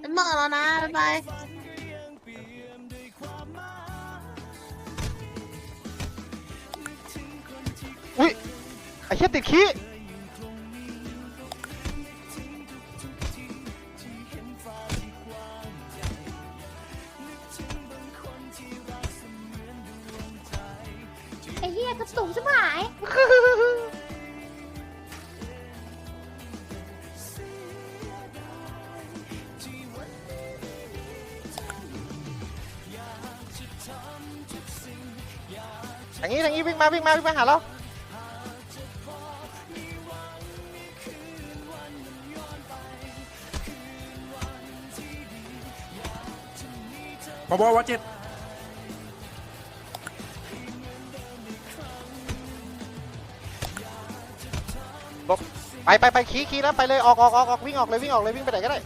เป็นหมอแล้วนะบ๊ายบายอุ้ยไอ้เหี้ยติดขี้ไอ้เหี้ยกระตุกชิบหาย อย่างนี้อย่างนี้วิ่งมาวิ่งมาวิ่งมาหาเราพบวัดเจ็ดไปไปไปขี้ขี้แล้วไปเลยออกออกออกออกวิ่งออกเลยวิ่งออกเลยวิ่งไปไหนก็ได้